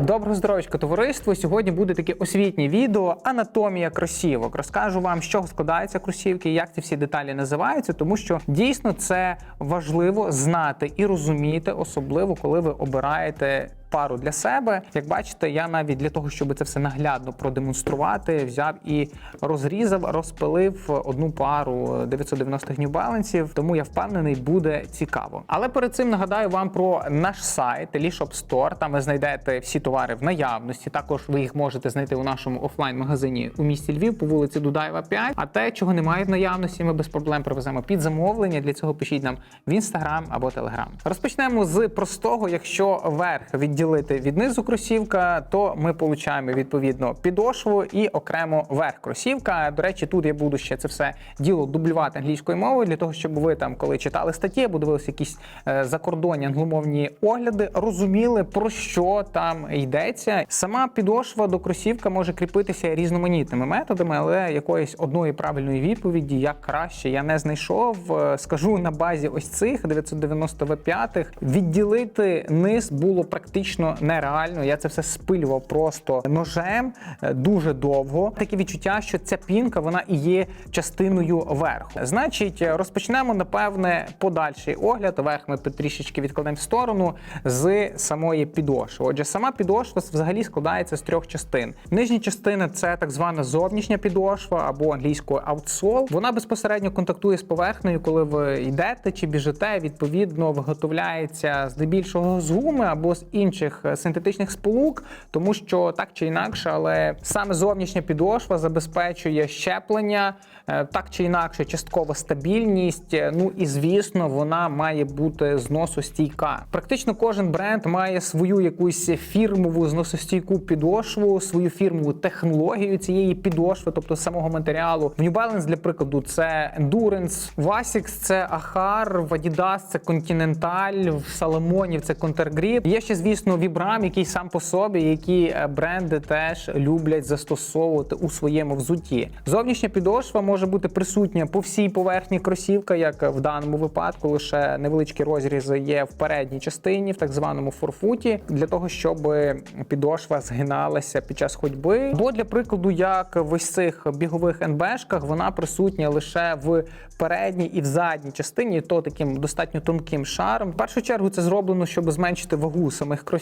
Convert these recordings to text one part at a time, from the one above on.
Доброго здоров'ячка, товариство. Сьогодні буде таке освітнє відео Анатомія кросівок. Розкажу вам, з чого складаються кросівки, як ці всі деталі називаються, тому що дійсно це важливо знати і розуміти, особливо коли ви обираєте. Пару для себе, як бачите, я навіть для того, щоб це все наглядно продемонструвати, взяв і розрізав, розпилив одну пару 990 New Balance, тому я впевнений, буде цікаво. Але перед цим нагадаю вам про наш сайт Elishop Store. Там ви знайдете всі товари в наявності. Також ви їх можете знайти у нашому офлайн-магазині у місті Львів по вулиці Дудаєва 5. А те, чого немає в наявності, ми без проблем привеземо під замовлення. Для цього пишіть нам в інстаграм або телеграм. Розпочнемо з простого, якщо верх відділити від низу кросівка, то ми получаємо відповідно підошву і окремо верх кросівка. До речі, тут я буду ще це все діло дублювати англійською мовою для того, щоб ви там, коли читали статті, або дивилися якісь е, закордонні англомовні огляди, розуміли про що там йдеться. Сама підошва до кросівка може кріпитися різноманітними методами, але якоїсь одної правильної відповіді, як краще, я не знайшов. Е, Скажу на базі ось цих 990 V5 відділити низ було практично нереально. Я це все спилював просто ножем е, дуже довго. Таке відчуття, що ця пінка вона і є частиною верху. Значить, е, розпочнемо напевне подальший огляд. Верх ми трішечки відкладемо в сторону з самої підошви. Отже, сама підошва взагалі складається з трьох частин. Нижня частина це так звана зовнішня підошва або англійською аутсол. Вона безпосередньо контактує з поверхнею, коли ви йдете чи біжите. Відповідно, виготовляється здебільшого з гуми або з інших е, синтетичних сполук, тому що так чи інакше, але саме зовнішня підошва забезпечує щеплення, е, так чи інакше, часткова стабільність. е, Ну і звісно, вона має бути зносостійка. Практично кожен бренд має свою якусь фірмову зносостійку підошву, свою фірмову технологію цієї підошви, тобто самого матеріалу. В New Balance, для прикладу, це Endurance, в Asics це Ahar, в Adidas це Continental, в Salomon це Countergrip. Є ще, звісно, Vibram, який сам по собі, які е, бренди теж люблять застосовувати у своєму взутті. Зовнішня підошва може бути присутня по всій поверхні кросівка, як в даному випадку, лише невеличкі розрізи є в передній частині, в так званому форфуті, для того, щоб підошва згиналася під час ходьби. Бо для прикладу, як в ось цих бігових НБшках, вона присутня лише в передній і в задній частині, то таким достатньо тонким шаром. В першу чергу це зроблено, щоб зменшити вагу самих кросівок,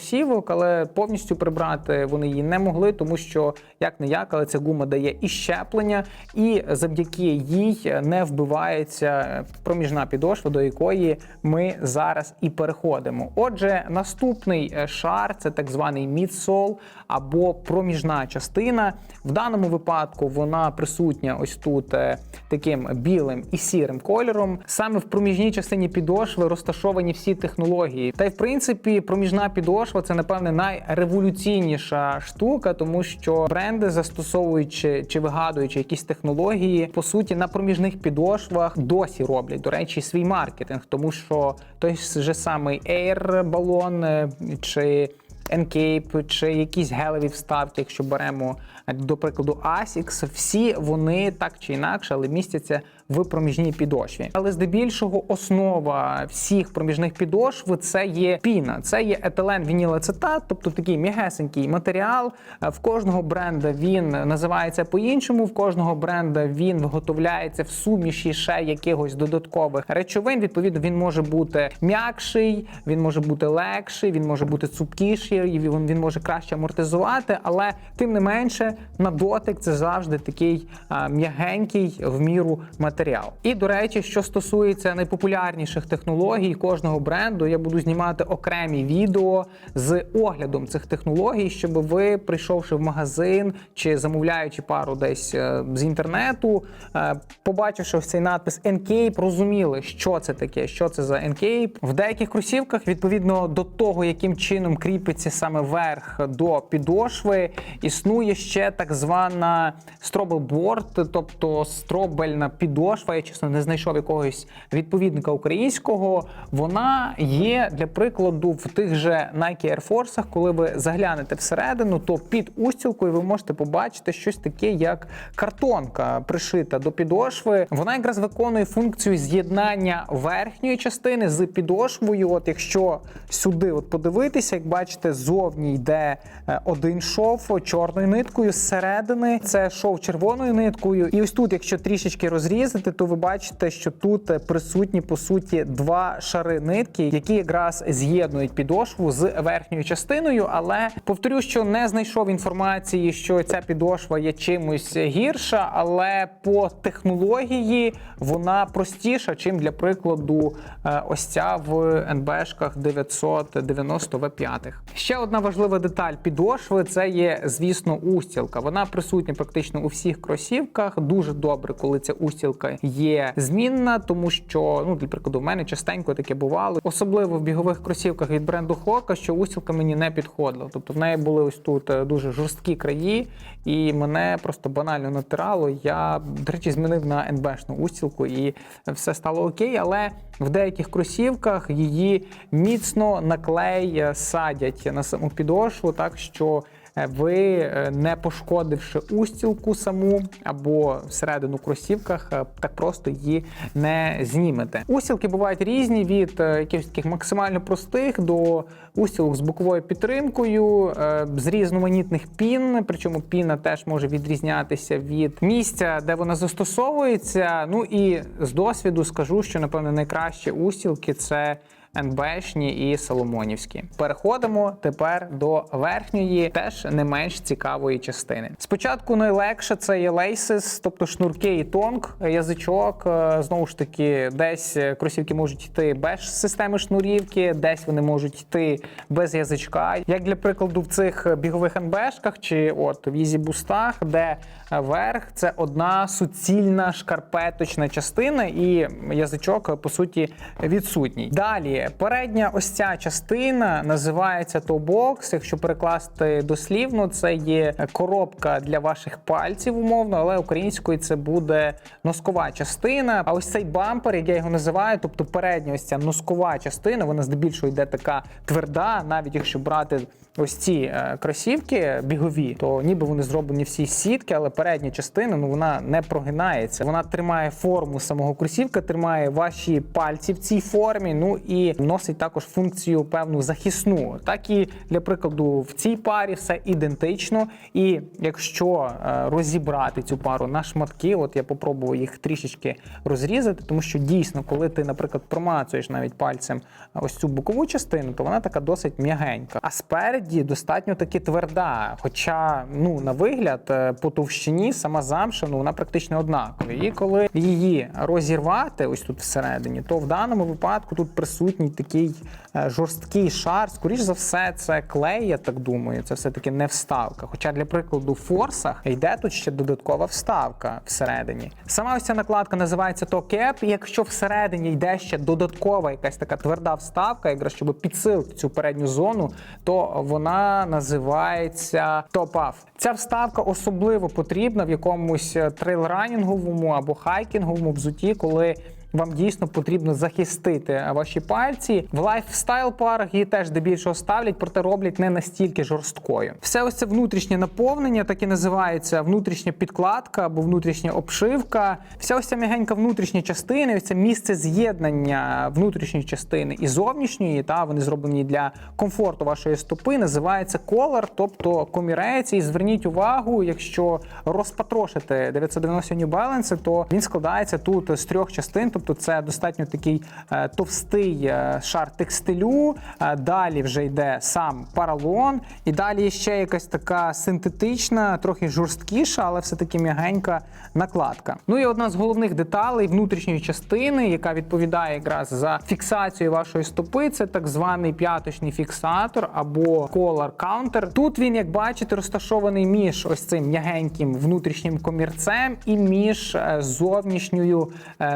але повністю прибрати вони її не могли, тому що як не як, але ця гума дає і щеплення, і завдяки їй не вбивається проміжна підошва, до якої ми зараз і переходимо. Отже, наступний е, шар це так званий мідсол або проміжна частина. В даному випадку вона присутня ось тут е, таким білим і сірим кольором. Саме в проміжній частині підошви розташовані всі технології. Та й в принципі проміжна підошва це напевне найреволюційніша штука, тому що бренди, застосовуючи чи вигадуючи якісь технології, по суті на проміжних підошвах досі роблять, до речі, свій маркетинг, тому що той же самий Air балон е, чи Encape, чи якісь гелеві вставки, якщо беремо до прикладу Asics, всі вони так чи інакше, але містяться в проміжній підошві. Але здебільшого основа всіх проміжних підошв це є піна, це є етилен вінілацетат, тобто такий м'ягесенький матеріал. Е, В кожного бренда він називається по-іншому. В кожного бренда він виготовляється в суміші ще якихось додаткових речовин. Відповідно, він може бути м'якший, він може бути легший, він може бути цупкіший, він, він може краще амортизувати, але тим не менше на дотик це завжди такий а, м'ягенький в міру матеріал. І до речі, що стосується найпопулярніших технологій кожного бренду, я буду знімати окремі відео з оглядом цих технологій, щоб ви, прийшовши в магазин чи замовляючи пару десь е, з інтернету, е, побачивши ось цей надпис Encape, розуміли, що це таке, що це за Encape. В деяких кросівках, відповідно до того, яким чином кріпиться саме верх до підошви, існує ще так звана стробелборд, тобто стробельна підошва. Підошва, я чесно не знайшов якогось відповідника українського. Вона є для прикладу в тих же Nike Air Force, коли ви заглянете всередину, то під устілкою ви можете побачити щось таке, як картонка пришита до підошви. Вона якраз виконує функцію з'єднання верхньої частини з підошвою. От якщо сюди от подивитися, як бачите, зовні йде е, один шов чорною ниткою, зсередини це шов червоною ниткою. І ось тут, якщо трішечки розрізати, то ви бачите, що тут е, присутні по суті два шари нитки, які якраз з'єднують підошву з верхньою частиною. Але повторю, що не знайшов інформації, що ця підошва є чимось гірша, але по технології вона простіша, чим для прикладу е, ось ця в НБшках 990 V5. Ще одна важлива деталь підошви це є, звісно, устілка. Вона присутня практично у всіх кросівках. Дуже добре, коли ця устілка є змінна, тому що ну для прикладу, в мене частенько таке бувало, особливо в бігових кросівках від бренду Хока, що устілка мені не підходила. Тобто в неї були ось тут е, дуже жорсткі краї, і мене просто банально натирало. Я, до речі, змінив на НБшну устілку, і все стало окей. Але в деяких кросівках її міцно на клей е, садять на саму підошву, так що. Ви, е, не пошкодивши устілку саму або всередину кросівках, е, так просто її не знімете. Устілки бувають різні від е, якихось таких максимально простих до устілок з боковою підтримкою, з різноманітних пін. Причому піна теж може відрізнятися від місця, де вона застосовується. Ну і з досвіду скажу, що напевно найкращі устілки це. НБшні і Соломонівські. Переходимо тепер до верхньої, теж не менш цікавої частини. Спочатку найлегше це є лейсис, тобто шнурки і тонк, язичок. Е, Знову ж таки, десь кросівки можуть йти без системи шнурівки, десь вони можуть йти без язичка. Як для прикладу, в цих бігових НБшках чи от в ізі-бустах, де верх це одна суцільна шкарпеточна частина, і язичок по суті відсутній. Далі передня ось ця частина називається toe-box. Якщо перекласти дослівно, це є коробка для ваших пальців, умовно, але українською це буде носкова частина. А ось цей бампер, як я його називаю, тобто передня ось ця носкова частина, вона здебільшого йде така тверда, навіть якщо брати. Ось ці е, кросівки бігові, то ніби вони зроблені всі сітки, але передня частина ну вона не прогинається. Вона тримає форму самого кросівка, тримає ваші пальці в цій формі. Ну і носить також функцію певну захисну. Так і для прикладу в цій парі все ідентично. І якщо е, розібрати цю пару на шматки, от я попробую їх трішечки розрізати, тому що дійсно, коли ти, наприклад, промацуєш навіть пальцем ось цю бокову частину, то вона така досить м'ягенька. А спереді достатньо таки тверда. Хоча, ну на вигляд, е, по товщині сама замша, ну вона практично однакова. І коли її розірвати, ось тут всередині, то в даному випадку тут присутній такий е, жорсткий шар. Скоріш за все, це клей, я так думаю. Це все таки не вставка. Хоча для прикладу в форсах йде тут ще додаткова вставка всередині. Сама ось ця накладка називається токеп. І якщо всередині йде ще додаткова якась така тверда вставка, якраз щоб підсилити цю передню зону, то вона називається топ-аф. Ця вставка особливо потрібна в якомусь трейлранінговому або хайкінговому взуті, коли вам дійсно потрібно захистити ваші пальці. В лайфстайл парах її теж здебільшого ставлять, проте роблять не настільки жорсткою. Все ось це внутрішнє наповнення, так і називається внутрішня підкладка або внутрішня обшивка. Вся ось ця м'ягенька внутрішня частина, ось це місце з'єднання внутрішньої частини і зовнішньої, та вони зроблені для комфорту вашої стопи. Називається колор, тобто комірець. І зверніть увагу, якщо розпатрошити 990 New Balance, то він складається тут з трьох частин. Тобто це достатньо такий е, товстий е, шар текстилю. Е, далі вже йде сам паралон, і далі ще якась така синтетична, трохи жорсткіша, але все-таки м'ягенька накладка. Ну і одна з головних деталей внутрішньої частини, яка відповідає якраз за фіксацію вашої стопи, це так званий п'яточний фіксатор або collar counter. Тут він, як бачите, розташований між ось цим м'ягеньким внутрішнім комірцем і між зовнішньою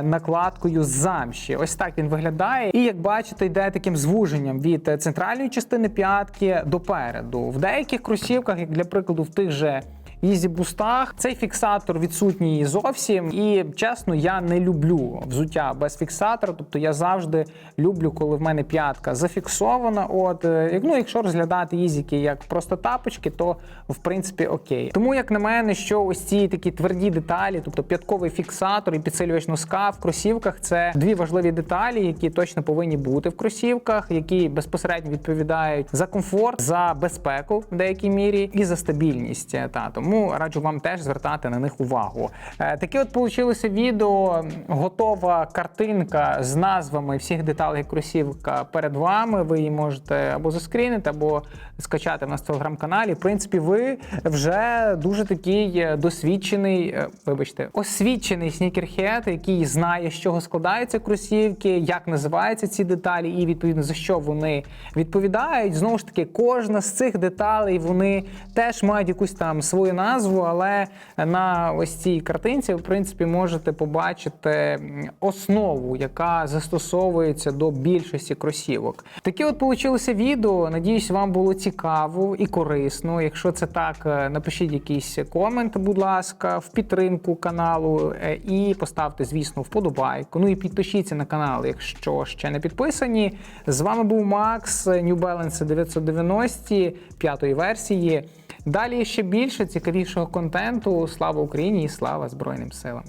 накладкою з замші. Ось так він виглядає. І як бачите, йде таким звуженням від центральної частини п'ятки до переду. В деяких кросівках, як для прикладу, в тих же Yeezy бустах. Цей фіксатор відсутній зовсім. І чесно, я не люблю взуття без фіксатора. Тобто я завжди люблю, коли в мене п'ятка зафіксована. От е, ну, якщо розглядати їзіки як просто тапочки, то в принципі окей. Тому, як на мене, що ось ці такі тверді деталі, тобто п'ятковий фіксатор і підсилювач носка в кросівках, це дві важливі деталі, які точно повинні бути в кросівках, які безпосередньо відповідають за комфорт, за безпеку в деякій мірі і за стабільність. Е, Та тому раджу вам теж звертати на них увагу. Е, Таке от получилося відео, готова картинка з назвами всіх деталей кросівка перед вами. Ви її можете або заскрінити, або скачати в нас в телеграм-каналі. В принципі, ви вже дуже такий е, досвідчений, е, вибачте, освічений снікерхед, який знає, з чого складаються кросівки, як називаються ці деталі, і відповідно за що вони відповідають. Знову ж таки, кожна з цих деталей вони теж мають якусь там свою назву, але на ось цій картинці в принципі можете побачити основу, яка застосовується до більшості кросівок. Таке от получилося відео. Надіюсь, вам було цікаво і корисно. Якщо це так, е, напишіть якийсь комент, будь ласка, в підтримку каналу е, і поставте, звісно, вподобайку. Ну і підпишіться на канал, якщо ще не підписані. З вами був Макс, New Balance 990 п'ятої версії. Далі ще більше цікавішого контенту. Слава Україні і слава Збройним силам!